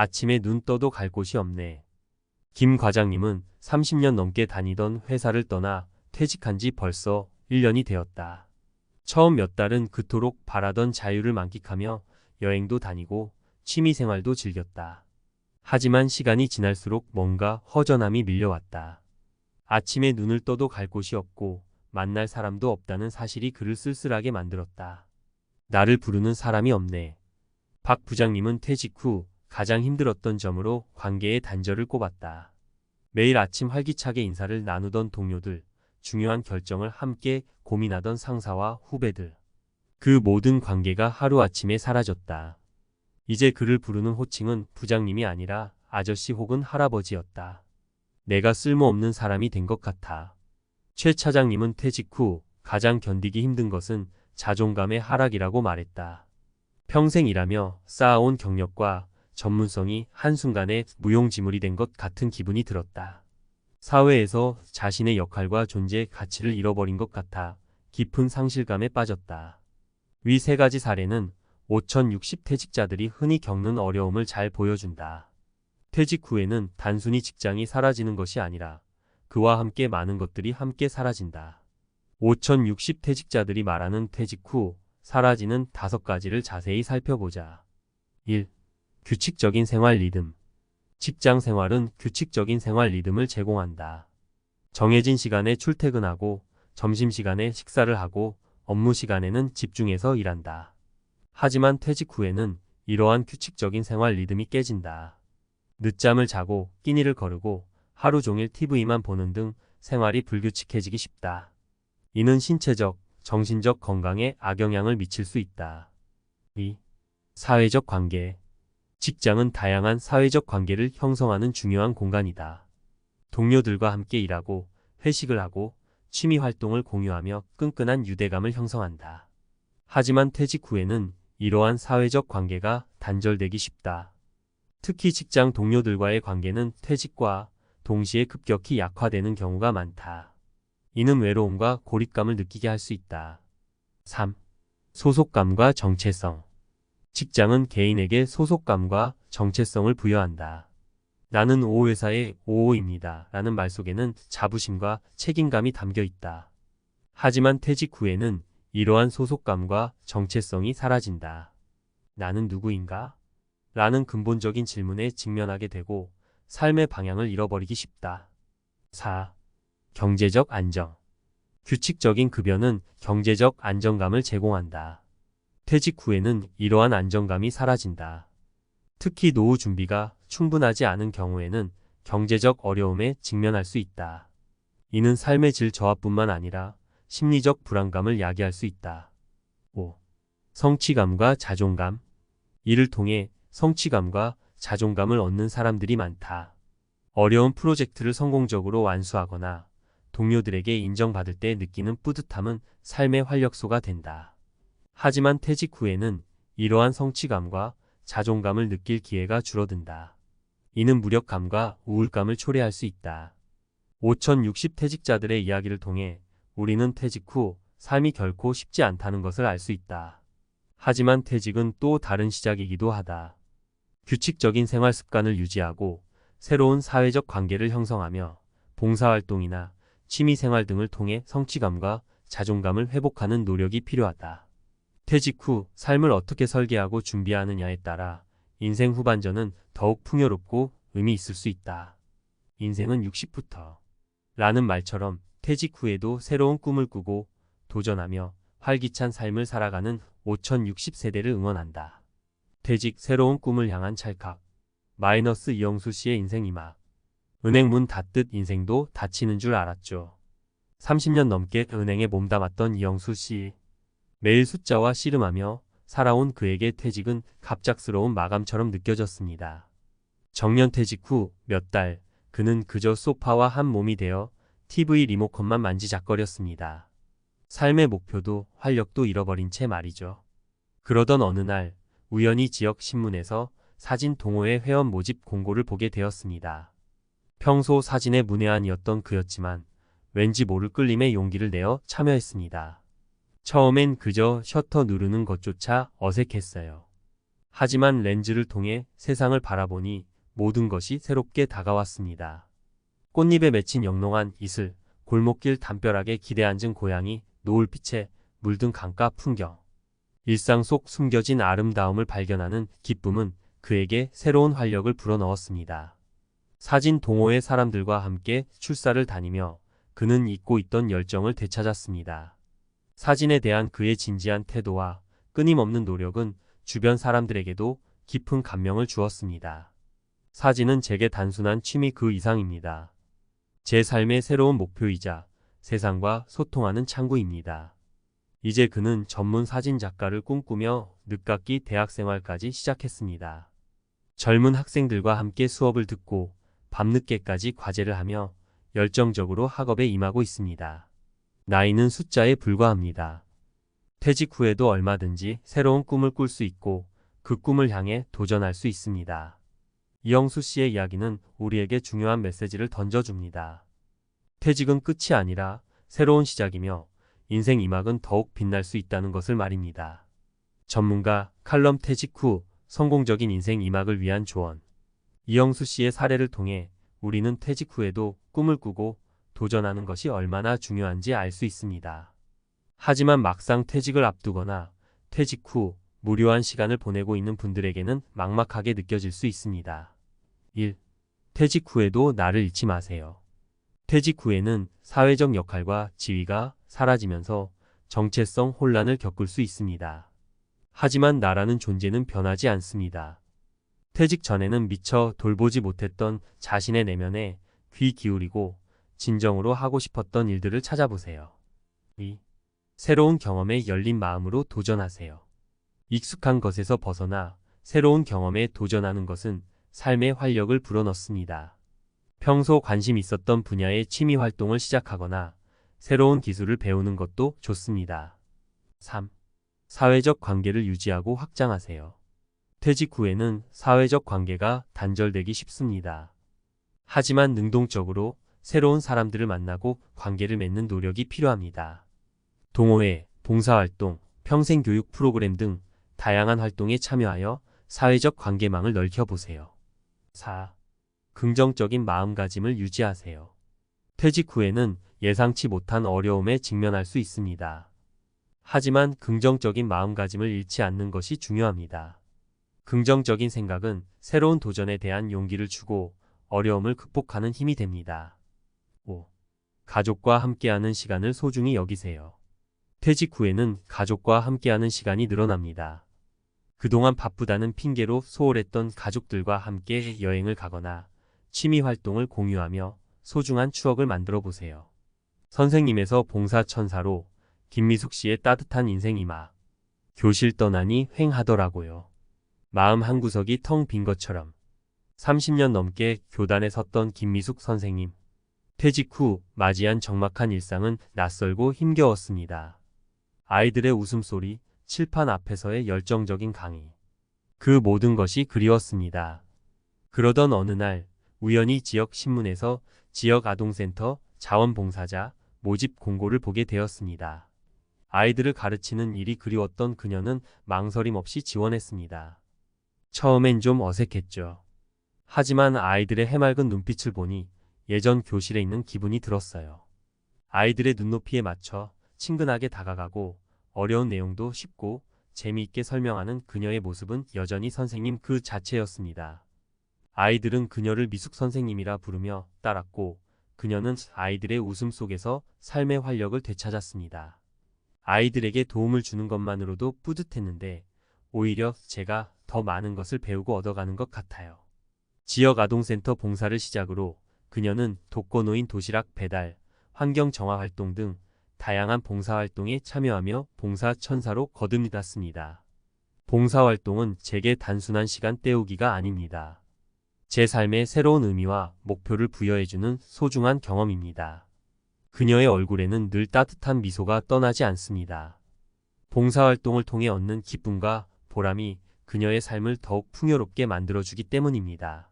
아침에 눈 떠도 갈 곳이 없네. 김 과장님은 30년 넘게 다니던 회사를 떠나 퇴직한 지 벌써 1년이 되었다. 처음 몇 달은 그토록 바라던 자유를 만끽하며 여행도 다니고 취미 생활도 즐겼다. 하지만 시간이 지날수록 뭔가 허전함이 밀려왔다. 아침에 눈을 떠도 갈 곳이 없고 만날 사람도 없다는 사실이 그를 쓸쓸하게 만들었다. 나를 부르는 사람이 없네. 박 부장님은 퇴직 후 가장 힘들었던 점으로 관계의 단절을 꼽았다. 매일 아침 활기차게 인사를 나누던 동료들, 중요한 결정을 함께 고민하던 상사와 후배들. 그 모든 관계가 하루아침에 사라졌다. 이제 그를 부르는 호칭은 부장님이 아니라 아저씨 혹은 할아버지였다. 내가 쓸모없는 사람이 된 것 같아. 최 차장님은 퇴직 후 가장 견디기 힘든 것은 자존감의 하락이라고 말했다. 평생 일하며 쌓아온 경력과 전문성이 한순간에 무용지물이 된 것 같은 기분이 들었다. 사회에서 자신의 역할과 존재 가치를 잃어버린 것 같아 깊은 상실감에 빠졌다. 위 세 가지 사례는 5060 퇴직자들이 흔히 겪는 어려움을 잘 보여준다. 퇴직 후에는 단순히 직장이 사라지는 것이 아니라 그와 함께 많은 것들이 함께 사라진다. 5060 퇴직자들이 말하는 퇴직 후 사라지는 다섯 가지를 자세히 살펴보자. 1. 규칙적인 생활 리듬. 직장 생활은 규칙적인 생활 리듬을 제공한다. 정해진 시간에 출퇴근하고 점심시간에 식사를 하고 업무 시간에는 집중해서 일한다. 하지만 퇴직 후에는 이러한 규칙적인 생활 리듬이 깨진다. 늦잠을 자고 끼니를 거르고 하루 종일 TV만 보는 등 생활이 불규칙해지기 쉽다. 이는 신체적, 정신적 건강에 악영향을 미칠 수 있다. 2. 사회적 관계. 직장은 다양한 사회적 관계를 형성하는 중요한 공간이다. 동료들과 함께 일하고 회식을 하고 취미 활동을 공유하며 끈끈한 유대감을 형성한다. 하지만 퇴직 후에는 이러한 사회적 관계가 단절되기 쉽다. 특히 직장 동료들과의 관계는 퇴직과 동시에 급격히 약화되는 경우가 많다. 이는 외로움과 고립감을 느끼게 할 수 있다. 3. 소속감과 정체성. 직장은 개인에게 소속감과 정체성을 부여한다. 나는 오 회사의 오오입니다. 라는 말 속에는 자부심과 책임감이 담겨 있다. 하지만 퇴직 후에는 이러한 소속감과 정체성이 사라진다. 나는 누구인가? 라는 근본적인 질문에 직면하게 되고 삶의 방향을 잃어버리기 쉽다. 4. 경제적 안정. 규칙적인 급여는 경제적 안정감을 제공한다. 퇴직 후에는 이러한 안정감이 사라진다. 특히 노후 준비가 충분하지 않은 경우에는 경제적 어려움에 직면할 수 있다. 이는 삶의 질 저하뿐만 아니라 심리적 불안감을 야기할 수 있다. 5. 성취감과 자존감. 이를 통해 성취감과 자존감을 얻는 사람들이 많다. 어려운 프로젝트를 성공적으로 완수하거나 동료들에게 인정받을 때 느끼는 뿌듯함은 삶의 활력소가 된다. 하지만 퇴직 후에는 이러한 성취감과 자존감을 느낄 기회가 줄어든다. 이는 무력감과 우울감을 초래할 수 있다. 5060 퇴직자들의 이야기를 통해 우리는 퇴직 후 삶이 결코 쉽지 않다는 것을 알 수 있다. 하지만 퇴직은 또 다른 시작이기도 하다. 규칙적인 생활 습관을 유지하고 새로운 사회적 관계를 형성하며 봉사활동이나 취미생활 등을 통해 성취감과 자존감을 회복하는 노력이 필요하다. 퇴직 후 삶을 어떻게 설계하고 준비하느냐에 따라 인생 후반전은 더욱 풍요롭고 의미 있을 수 있다. 인생은 60부터 라는 말처럼 퇴직 후에도 새로운 꿈을 꾸고 도전하며 활기찬 삶을 살아가는 5060세대를 응원한다. 퇴직 새로운 꿈을 향한 찰칵. 마이너스 이영수 씨의 인생 이막. 은행 문 닫듯 인생도 닫히는 줄 알았죠. 30년 넘게 은행에 몸담았던 이영수 씨. 매일 숫자와 씨름하며 살아온 그에게 퇴직은 갑작스러운 마감처럼 느껴졌습니다. 정년 퇴직 후 몇 달, 그는 그저 소파와 한 몸이 되어 TV 리모컨만 만지작거렸습니다. 삶의 목표도 활력도 잃어버린 채 말이죠. 그러던 어느 날 우연히 지역 신문에서 사진 동호회 회원 모집 공고를 보게 되었습니다. 평소 사진에 문외한이었던 그였지만 왠지 모를 끌림에 용기를 내어 참여했습니다. 처음엔 그저 셔터 누르는 것조차 어색했어요. 하지만 렌즈를 통해 세상을 바라보니 모든 것이 새롭게 다가왔습니다. 꽃잎에 맺힌 영롱한 이슬, 골목길 담벼락에 기대앉은 고양이, 노을빛에 물든 강가 풍경. 일상 속 숨겨진 아름다움을 발견하는 기쁨은 그에게 새로운 활력을 불어넣었습니다. 사진 동호회 사람들과 함께 출사를 다니며 그는 잊고 있던 열정을 되찾았습니다. 사진에 대한 그의 진지한 태도와 끊임없는 노력은 주변 사람들에게도 깊은 감명을 주었습니다. 사진은 제게 단순한 취미 그 이상입니다. 제 삶의 새로운 목표이자 세상과 소통하는 창구입니다. 이제 그는 전문 사진 작가를 꿈꾸며 늦깎이 대학 생활까지 시작했습니다. 젊은 학생들과 함께 수업을 듣고 밤늦게까지 과제를 하며 열정적으로 학업에 임하고 있습니다. 나이는 숫자에 불과합니다. 퇴직 후에도 얼마든지 새로운 꿈을 꿀 수 있고 그 꿈을 향해 도전할 수 있습니다. 이영수 씨의 이야기는 우리에게 중요한 메시지를 던져줍니다. 퇴직은 끝이 아니라 새로운 시작이며 인생 이막은 더욱 빛날 수 있다는 것을 말입니다. 전문가 칼럼 퇴직 후 성공적인 인생 이막을 위한 조언. 이영수 씨의 사례를 통해 우리는 퇴직 후에도 꿈을 꾸고 도전하는 것이 얼마나 중요한지 알 수 있습니다. 하지만 막상 퇴직을 앞두거나 퇴직 후 무료한 시간을 보내고 있는 분들에게는 막막하게 느껴질 수 있습니다. 1. 퇴직 후에도 나를 잊지 마세요. 퇴직 후에는 사회적 역할과 지위가 사라지면서 정체성 혼란을 겪을 수 있습니다. 하지만 나라는 존재는 변하지 않습니다. 퇴직 전에는 미처 돌보지 못했던 자신의 내면에 귀 기울이고 진정으로 하고 싶었던 일들을 찾아보세요. 2. 새로운 경험에 열린 마음으로 도전하세요. 익숙한 것에서 벗어나 새로운 경험에 도전하는 것은 삶의 활력을 불어넣습니다. 평소 관심 있었던 분야의 취미 활동을 시작하거나 새로운 기술을 배우는 것도 좋습니다. 3. 사회적 관계를 유지하고 확장하세요. 퇴직 후에는 사회적 관계가 단절되기 쉽습니다. 하지만 능동적으로 새로운 사람들을 만나고 관계를 맺는 노력이 필요합니다. 동호회, 봉사활동, 평생교육 프로그램 등 다양한 활동에 참여하여 사회적 관계망을 넓혀보세요. 4. 긍정적인 마음가짐을 유지하세요. 퇴직 후에는 예상치 못한 어려움에 직면할 수 있습니다. 하지만 긍정적인 마음가짐을 잃지 않는 것이 중요합니다. 긍정적인 생각은 새로운 도전에 대한 용기를 주고 어려움을 극복하는 힘이 됩니다. 5. 가족과 함께하는 시간을 소중히 여기세요. 퇴직 후에는 가족과 함께하는 시간이 늘어납니다. 그동안 바쁘다는 핑계로 소홀했던 가족들과 함께 여행을 가거나 취미 활동을 공유하며 소중한 추억을 만들어 보세요. 선생님에서 봉사천사로 김미숙 씨의 따뜻한 인생 이마. 교실 떠나니 횡하더라고요. 마음 한 구석이 텅 빈 것처럼 30년 넘게 교단에 섰던 김미숙 선생님. 퇴직 후 맞이한 적막한 일상은 낯설고 힘겨웠습니다. 아이들의 웃음소리, 칠판 앞에서의 열정적인 강의. 그 모든 것이 그리웠습니다. 그러던 어느 날 우연히 지역 신문에서 지역 아동센터 자원봉사자 모집 공고를 보게 되었습니다. 아이들을 가르치는 일이 그리웠던 그녀는 망설임 없이 지원했습니다. 처음엔 좀 어색했죠. 하지만 아이들의 해맑은 눈빛을 보니 예전 교실에 있는 기분이 들었어요. 아이들의 눈높이에 맞춰 친근하게 다가가고 어려운 내용도 쉽고 재미있게 설명하는 그녀의 모습은 여전히 선생님 그 자체였습니다. 아이들은 그녀를 미숙 선생님이라 부르며 따랐고 그녀는 아이들의 웃음 속에서 삶의 활력을 되찾았습니다. 아이들에게 도움을 주는 것만으로도 뿌듯했는데 오히려 제가 더 많은 것을 배우고 얻어가는 것 같아요. 지역 아동센터 봉사를 시작으로 그녀는 독거노인 도시락 배달, 환경 정화 활동 등 다양한 봉사활동에 참여하며 봉사천사로 거듭났습니다. 봉사활동은 제게 단순한 시간 때우기가 아닙니다. 제 삶에 새로운 의미와 목표를 부여해주는 소중한 경험입니다. 그녀의 얼굴에는 늘 따뜻한 미소가 떠나지 않습니다. 봉사활동을 통해 얻는 기쁨과 보람이 그녀의 삶을 더욱 풍요롭게 만들어주기 때문입니다.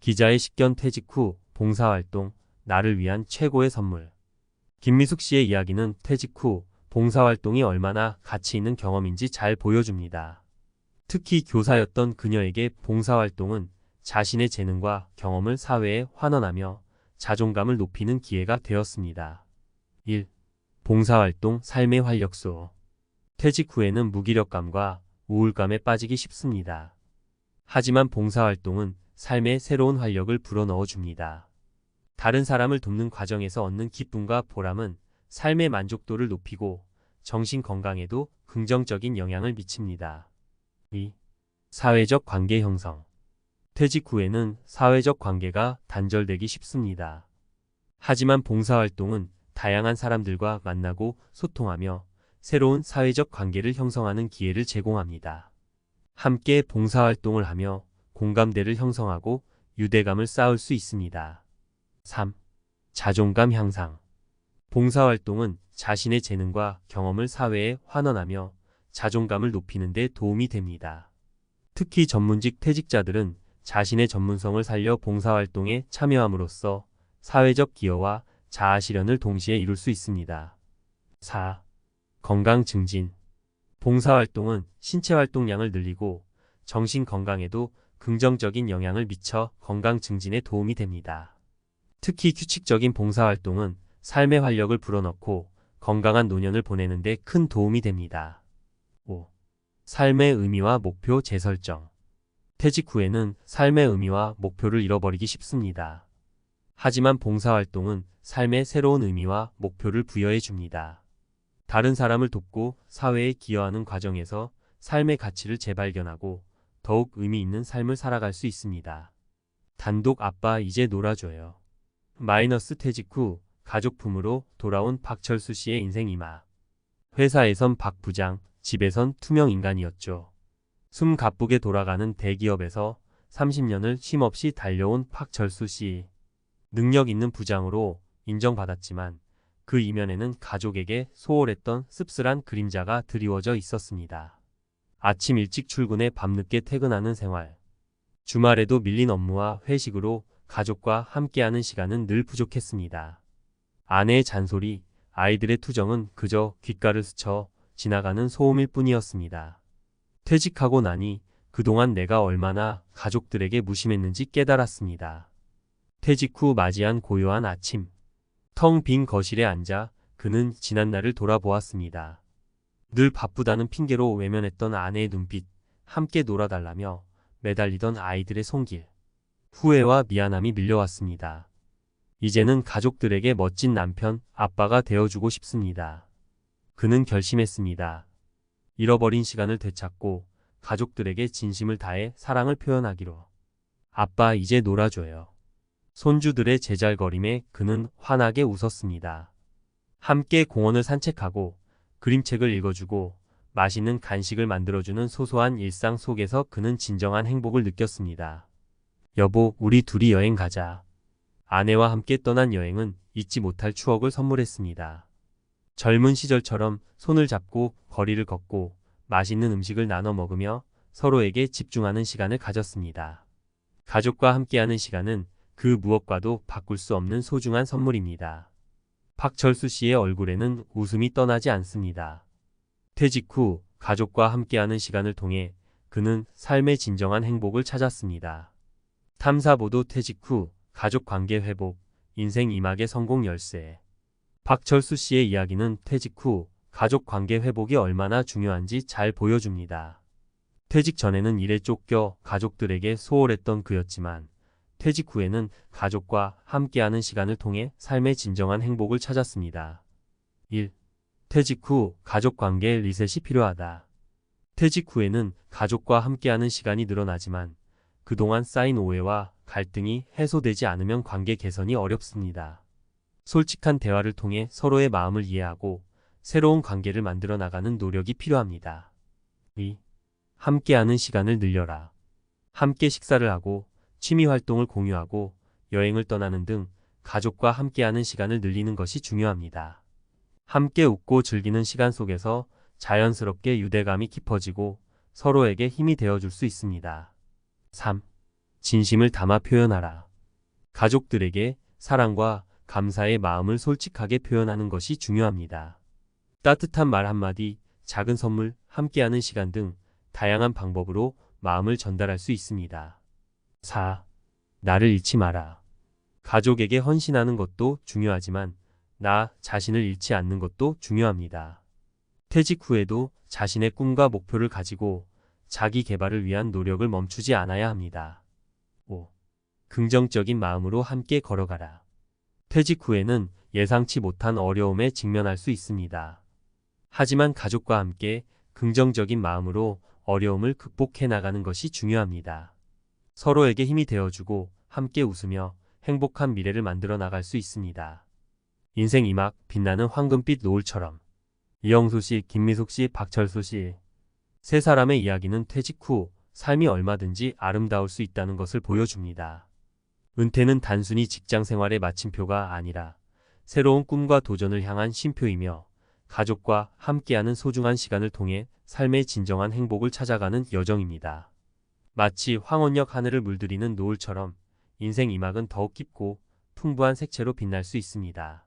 기자의 식견 퇴직 후 봉사활동, 나를 위한 최고의 선물. 김미숙 씨의 이야기는 퇴직 후 봉사활동이 얼마나 가치 있는 경험인지 잘 보여줍니다. 특히 교사였던 그녀에게 봉사활동은 자신의 재능과 경험을 사회에 환원하며 자존감을 높이는 기회가 되었습니다. 1. 봉사활동 삶의 활력소. 퇴직 후에는 무기력감과 우울감에 빠지기 쉽습니다. 하지만 봉사활동은 삶에 새로운 활력을 불어넣어 줍니다. 다른 사람을 돕는 과정에서 얻는 기쁨과 보람은 삶의 만족도를 높이고 정신 건강에도 긍정적인 영향을 미칩니다. 2. 사회적 관계 형성. 퇴직 후에는 사회적 관계가 단절되기 쉽습니다. 하지만 봉사활동은 다양한 사람들과 만나고 소통하며 새로운 사회적 관계를 형성하는 기회를 제공합니다. 함께 봉사활동을 하며 공감대를 형성하고 유대감을 쌓을 수 있습니다. 3. 자존감 향상. 봉사활동은 자신의 재능과 경험을 사회에 환원하며 자존감을 높이는 데 도움이 됩니다. 특히 전문직 퇴직자들은 자신의 전문성을 살려 봉사활동에 참여함으로써 사회적 기여와 자아 실현을 동시에 이룰 수 있습니다. 4. 건강 증진. 봉사활동은 신체 활동량을 늘리고 정신 건강에도 긍정적인 영향을 미쳐 건강 증진에 도움이 됩니다. 특히 규칙적인 봉사활동은 삶의 활력을 불어넣고 건강한 노년을 보내는 데 큰 도움이 됩니다. 5. 삶의 의미와 목표 재설정. 퇴직 후에는 삶의 의미와 목표를 잃어버리기 쉽습니다. 하지만 봉사활동은 삶의 새로운 의미와 목표를 부여해 줍니다. 다른 사람을 돕고 사회에 기여하는 과정에서 삶의 가치를 재발견하고 더욱 의미 있는 삶을 살아갈 수 있습니다. 단독 아빠 이제 놀아줘요. 마이너스 퇴직 후 가족품으로 돌아온 박철수 씨의 인생 이마. 회사에선 박 부장, 집에선 투명 인간이었죠. 숨 가쁘게 돌아가는 대기업에서 30년을 쉼없이 달려온 박철수 씨. 능력 있는 부장으로 인정받았지만 그 이면에는 가족에게 소홀했던 씁쓸한 그림자가 드리워져 있었습니다. 아침 일찍 출근해 밤늦게 퇴근하는 생활. 주말에도 밀린 업무와 회식으로 가족과 함께하는 시간은 늘 부족했습니다. 아내의 잔소리, 아이들의 투정은 그저 귓가를 스쳐 지나가는 소음일 뿐이었습니다. 퇴직하고 나니 그동안 내가 얼마나 가족들에게 무심했는지 깨달았습니다. 퇴직 후 맞이한 고요한 아침. 텅 빈 거실에 앉아 그는 지난날을 돌아보았습니다. 늘 바쁘다는 핑계로 외면했던 아내의 눈빛, 함께 놀아달라며 매달리던 아이들의 손길. 후회와 미안함이 밀려왔습니다. 이제는 가족들에게 멋진 남편, 아빠가 되어주고 싶습니다. 그는 결심했습니다. 잃어버린 시간을 되찾고 가족들에게 진심을 다해 사랑을 표현하기로. 아빠 이제 놀아줘요. 손주들의 제잘거림에 그는 환하게 웃었습니다. 함께 공원을 산책하고 그림책을 읽어주고 맛있는 간식을 만들어주는 소소한 일상 속에서 그는 진정한 행복을 느꼈습니다. 여보, 우리 둘이 여행 가자. 아내와 함께 떠난 여행은 잊지 못할 추억을 선물했습니다. 젊은 시절처럼 손을 잡고 거리를 걷고 맛있는 음식을 나눠 먹으며 서로에게 집중하는 시간을 가졌습니다. 가족과 함께하는 시간은 그 무엇과도 바꿀 수 없는 소중한 선물입니다. 박철수 씨의 얼굴에는 웃음이 떠나지 않습니다. 퇴직 후 가족과 함께하는 시간을 통해 그는 삶의 진정한 행복을 찾았습니다. 탐사보도 퇴직 후 가족 관계 회복, 인생 이막의 성공 열쇠. 박철수 씨의 이야기는 퇴직 후 가족 관계 회복이 얼마나 중요한지 잘 보여줍니다. 퇴직 전에는 일에 쫓겨 가족들에게 소홀했던 그였지만 퇴직 후에는 가족과 함께하는 시간을 통해 삶의 진정한 행복을 찾았습니다. 1. 퇴직 후 가족 관계 리셋이 필요하다. 퇴직 후에는 가족과 함께하는 시간이 늘어나지만 그동안 쌓인 오해와 갈등이 해소되지 않으면 관계 개선이 어렵습니다. 솔직한 대화를 통해 서로의 마음을 이해하고 새로운 관계를 만들어 나가는 노력이 필요합니다. 2. 함께하는 시간을 늘려라. 함께 식사를 하고 취미 활동을 공유하고 여행을 떠나는 등 가족과 함께하는 시간을 늘리는 것이 중요합니다. 함께 웃고 즐기는 시간 속에서 자연스럽게 유대감이 깊어지고 서로에게 힘이 되어줄 수 있습니다. 3. 진심을 담아 표현하라. 가족들에게 사랑과 감사의 마음을 솔직하게 표현하는 것이 중요합니다. 따뜻한 말 한마디, 작은 선물, 함께하는 시간 등 다양한 방법으로 마음을 전달할 수 있습니다. 4. 나를 잃지 마라. 가족에게 헌신하는 것도 중요하지만 나 자신을 잃지 않는 것도 중요합니다. 퇴직 후에도 자신의 꿈과 목표를 가지고 자기 개발을 위한 노력을 멈추지 않아야 합니다. 5. 긍정적인 마음으로 함께 걸어가라. 퇴직 후에는 예상치 못한 어려움에 직면할 수 있습니다. 하지만 가족과 함께 긍정적인 마음으로 어려움을 극복해 나가는 것이 중요합니다. 서로에게 힘이 되어주고 함께 웃으며 행복한 미래를 만들어 나갈 수 있습니다. 인생 이막 빛나는 황금빛 노을처럼 이영수 씨, 김미숙 씨, 박철수 씨. 세 사람의 이야기는 퇴직 후 삶이 얼마든지 아름다울 수 있다는 것을 보여줍니다. 은퇴는 단순히 직장 생활의 마침표가 아니라 새로운 꿈과 도전을 향한 쉼표이며 가족과 함께하는 소중한 시간을 통해 삶의 진정한 행복을 찾아가는 여정입니다. 마치 황혼역 하늘을 물들이는 노을처럼 인생 이막은 더욱 깊고 풍부한 색채로 빛날 수 있습니다.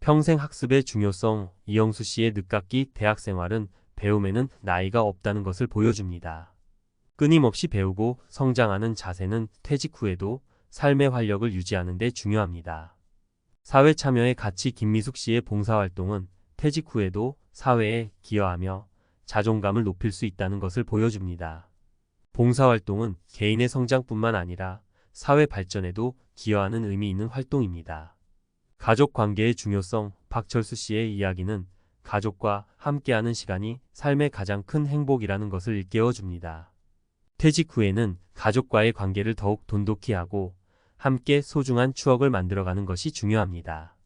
평생 학습의 중요성 이영수 씨의 늦깎이 대학 생활은 배움에는 나이가 없다는 것을 보여줍니다. 끊임없이 배우고 성장하는 자세는 퇴직 후에도 삶의 활력을 유지하는 데 중요합니다. 사회 참여의 가치 김미숙 씨의 봉사활동은 퇴직 후에도 사회에 기여하며 자존감을 높일 수 있다는 것을 보여줍니다. 봉사활동은 개인의 성장뿐만 아니라 사회 발전에도 기여하는 의미 있는 활동입니다. 가족 관계의 중요성 박철수 씨의 이야기는 가족과 함께하는 시간이 삶의 가장 큰 행복이라는 것을 일깨워 줍니다. 퇴직 후에는 가족과의 관계를 더욱 돈독히 하고 함께 소중한 추억을 만들어가는 것이 중요합니다.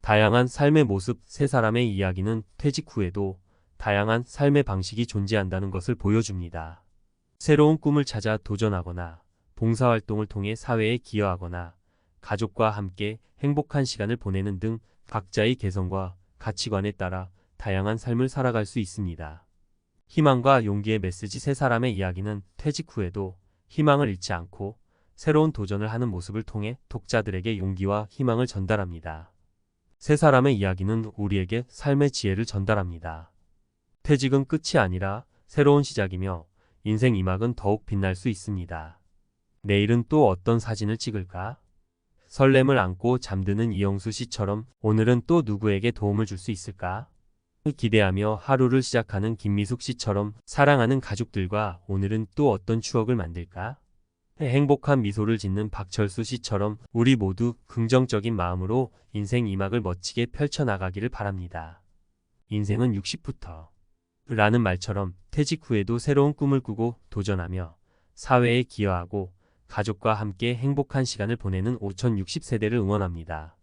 다양한 삶의 모습 세 사람의 이야기는 퇴직 후에도 다양한 삶의 방식이 존재한다는 것을 보여줍니다. 새로운 꿈을 찾아 도전하거나 봉사활동을 통해 사회에 기여하거나 가족과 함께 행복한 시간을 보내는 등 각자의 개성과 가치관에 따라 다양한 삶을 살아갈 수 있습니다. 희망과 용기의 메시지 세 사람의 이야기는 퇴직 후에도 희망을 잃지 않고 새로운 도전을 하는 모습을 통해 독자들에게 용기와 희망을 전달합니다. 세 사람의 이야기는 우리에게 삶의 지혜를 전달합니다. 퇴직은 끝이 아니라 새로운 시작이며 인생 이막은 더욱 빛날 수 있습니다. 내일은 또 어떤 사진을 찍을까? 설렘을 안고 잠드는 이영수 씨처럼 오늘은 또 누구에게 도움을 줄 수 있을까? 기대하며 하루를 시작하는 김미숙 씨처럼 사랑하는 가족들과 오늘은 또 어떤 추억을 만들까? 행복한 미소를 짓는 박철수 씨처럼 우리 모두 긍정적인 마음으로 인생 이막을 멋지게 펼쳐나가기를 바랍니다. 인생은 60부터 라는 말처럼 퇴직 후에도 새로운 꿈을 꾸고 도전하며 사회에 기여하고 가족과 함께 행복한 시간을 보내는 5060세대를 응원합니다.